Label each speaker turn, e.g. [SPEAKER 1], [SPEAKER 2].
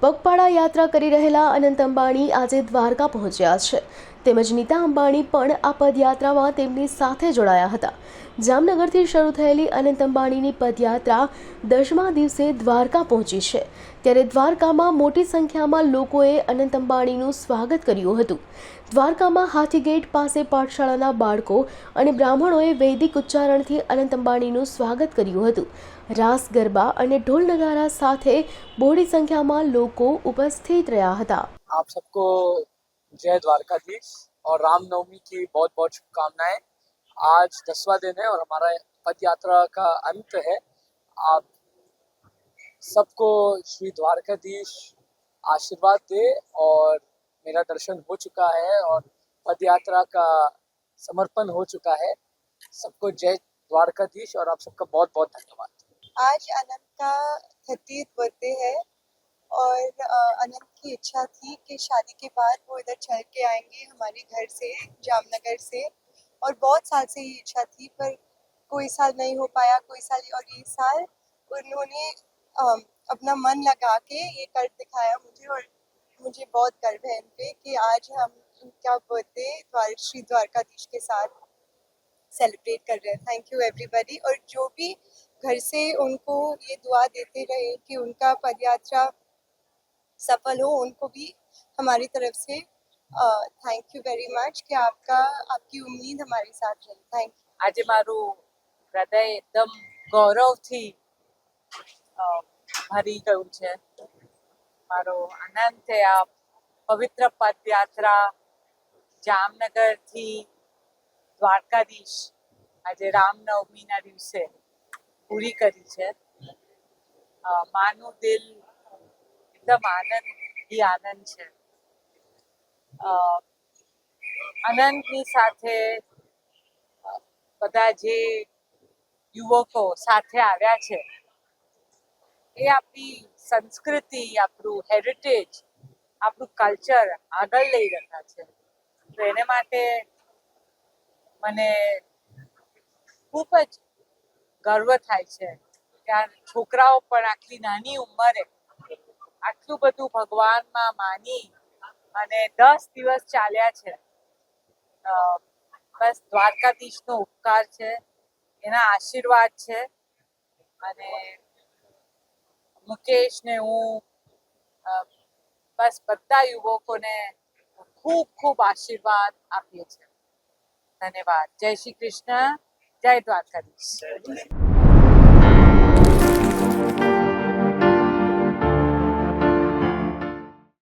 [SPEAKER 1] પગપાળા યાત્રા કરી રહેલા અનંત અંબાણી આજે દ્વારકા પહોંચ્યા છે. તેમજ નીતા અંબાણી પણ આ પદયાત્રામાં તેમની સાથે જોડાયા હતા. જામનગરથી શરૂ થયેલી અનંત અંબાણીની પદયાત્રા દસમા દિવસે દ્વારકા પહોંચી છે. ત્યારે દ્વારકામાં મોટી સંખ્યામાં લોકોએ અનંત અંબાણીનું સ્વાગત કર્યું હતું. દ્વારકામાં હાથીગેટ પાસે પાઠશાળાના બાળકો અને બ્રાહ્મણોએ વૈદિક ઉચ્ચારણથી અનંત અંબાણીનું સ્વાગત કર્યું હતું. રાસ, ગરબા અને ઢોલ નગારા સાથે બોડી સંખ્યામાં લોકો ઉપસ્થિત રહ્યા હતા.
[SPEAKER 2] આપ સબકો जय द्वारकाधीश और रामनवमी की बहुत बहुत शुभकामनाएँ। आज दसवा दिन है और हमारा पद यात्रा का अंत है। आप सबको श्री द्वारकाधीश आशीर्वाद दे और मेरा दर्शन हो चुका है और पद यात्रा का समर्पण हो चुका है। सबको जय द्वारकाधीश और आप सबका बहुत बहुत धन्यवाद।
[SPEAKER 3] आज अनंत का थर्टीथ बर्थडे है। और अ, अनंत की इच्छा थी कि शादी के बाद वो इधर चल के आएंगे हमारे घर से जामनगर से और बहुत साल से ये इच्छा थी पर कोई साल नहीं हो पाया कोई साल और ये साल उन्होंने अम, अपना मन लगा के ये कर दिखाया मुझे और मुझे बहुत गर्व है इन पे कि आज हम उनका बर्थडे द्वार श्री द्वारकाधीश के साथ सेलिब्रेट कर रहे हैं थैंक यू एवरीबॉडी और जो भी घर से उनको ये दुआ देते रहे कि उनका पदयात्रा सफल हो उनको भी हमारी तरफ से थैंक यू वेरी मच कि आपका आपकी उम्मीद हमारे साथ रही थैंक यू
[SPEAKER 4] આજે મારું હૃદય એકદમ ગૌરવથી અ, ભરી ગયું છે મારો આનંદ છે આ પવિત્ર પદયાત્રા જામનગરથી દ્વારકાધીશ આજે રામનવમીના દિવસે પૂરી કરી છે અ, માનું દિલ એકદમ આનંદ ही આનંદ છે. આનંદની સાથે બધા જે યુવકો સાથે આવ્યા છે, એ આપણી સંસ્કૃતિ, આપણું હેરિટેજ આપણું કલ્ચર આગળ લઈ રહ્યા છે. તો એને માટે મને ખૂબ જ ગર્વ થાય છે આ છોકરાઓ પણ આટલી નાની ઉંમરે આટલું બધું ભગવાનમાં માની અને દસ દિવસ ચાલ્યા છે. બસ દ્વારકાધીશનો ઉપકાર છે, એના આશીર્વાદ છે અને મુકેશ ને હું બસ બધા યુવકોને ખૂબ ખૂબ આશીર્વાદ આપીએ છીએ. ધન્યવાદ. જય શ્રી કૃષ્ણ. જય દ્વારકાધીશ.